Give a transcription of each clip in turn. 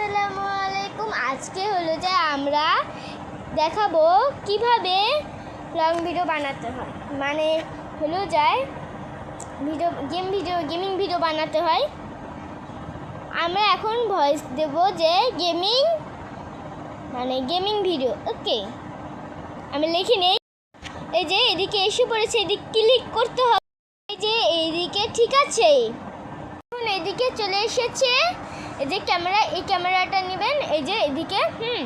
আসসালামু আলাইকুম। আজকে হলো যে আমরা দেখাবো কীভাবে লং ভিডিও বানাতে হয়। মানে হলো যায় video game video gaming video বানাতে হয়। আমরা এখন ভয়েস দেব যে গেমিং মানে গেমিং ভিডিও ওকে আমি লিখি নেই। এই যে এদিকে এসে পড়েছে, এদিকে ক্লিক করতে হবে। এই যে এইদিকে ঠিক আছে। এখন এদিকে চলে এসেছে এই যে ক্যামেরা, এই ক্যামেরাটা নেবেন, এই যে এদিকে, হুম।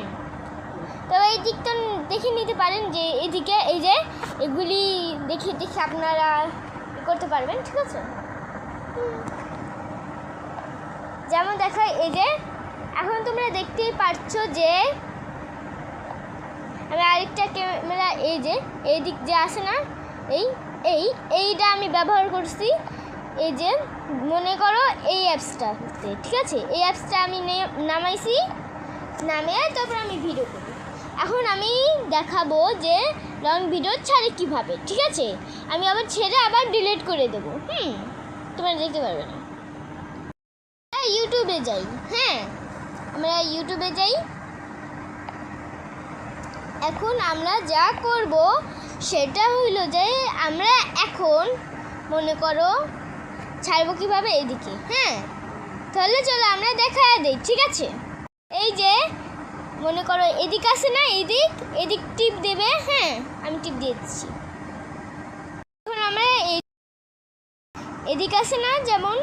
তবে এই দিকটা দেখে নিতে পারেন যে এদিকে এই যে এগুলি দেখে দেখে আপনারা করতে পারবেন, ঠিক আছে? যেমন দেখা, এই যে এখন তোমরা দেখতেই পারছ যে আমি আরেকটা ক্যামেরা, এই যে, এই দিক যে আসে না, এই এই, এইটা আমি ব্যবহার করছি। এই যে, মনে করো এই অ্যাপসটা ঠিক আছে? এই অ্যাপসটা আমি নামাইছি, নামিয়ে তারপর আমি ভিডিও করি এখন আমি দেখাবো যে লং ভিডিও ছাড়ে কীভাবে, ঠিক আছে? আমি আবার ছেড়ে আবার ডিলিট করে দেবো, হুম? তোমরা দেখতে পারবে না। ইউটিউবে যাই হ্যাঁ? আমরা ইউটিউবে যাই। এখন আমরা যা করব, সেটা হইল যে আমরা এখন, মনে করো ছাড়বো কীভাবে? এদিকে হ্যাঁ? তাহলে চলো আমরা দেখা দিই, ঠিক আছে? এই যে, মনে করো এদিক আছে না, এদিক? এদিক টিপ দেবে হ্যাঁ? আমি টিপ দিয়ে দিচ্ছি। এখন আমরা এদিক আছে না, যেমন,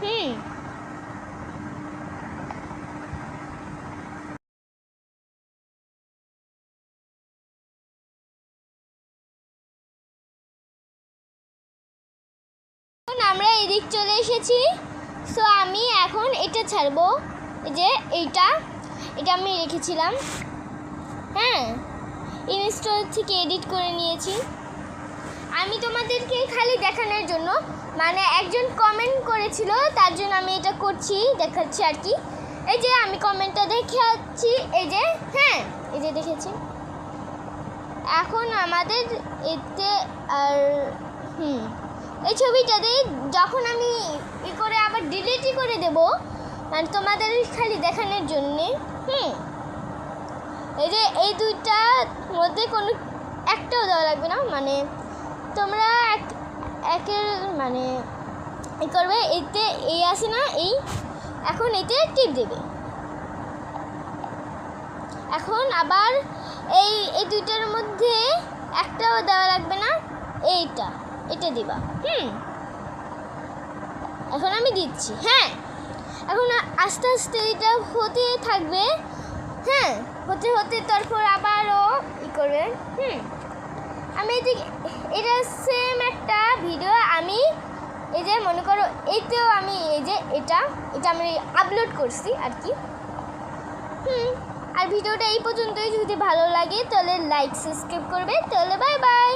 হুম? আমরা এদিক চলে এসেছি। সো আমি এখন এটা ছাড়বো। যে এইটা, এটা আমি রেখেছিলাম। হ্যাঁ ইনস্টল থেকে এডিট করে নিয়েছি। আমি তোমাদেরকে খালি দেখানোর জন্য মানে একজন কমেন্ট করেছিল, তার জন্য আমি এটা করছি, দেখাচ্ছি আর কি। এই যে আমি কমেন্টটা দেখাচ্ছি, এই যে হ্যাঁ এই যে দেখেছি। এখন আমাদের এতে আর, হুম এই ছবিটাতে যখন আমি ই করে আবার ডিলিটই করে দেব মানে তোমাদের খালি দেখানোর জন্যে, হুম। এই যে এই দুইটার মধ্যে কোনো একটাও দেওয়া লাগবে না মানে তোমরা এক, একের মানে ই করবে, এতে এই আছে না, এই, এখন এতে টিপ দেবে। এখন আবার এই এই দুইটার মধ্যে একটাও দেওয়া লাগবে না, এইটা। এটা দিবা। হুম। এখন আমি দিচ্ছি হ্যাঁ। এখন আস্তে আস্তে এটা হতে থাকবে হ্যাঁ। হতে হতে তারপর আবারও ই করবে হুম। আমি এদিকে এটা সেম একটা ভিডিও আমি এই যে মনে করো এইতেও আমি এই যে এটা এটা আমি আপলোড করছি আর কি। হুম আর ভিডিওটা এই পর্যন্তই যদি ভালো লাগে তাহলে লাইক সাবস্ক্রাইব করবে তাহলে বাই বাই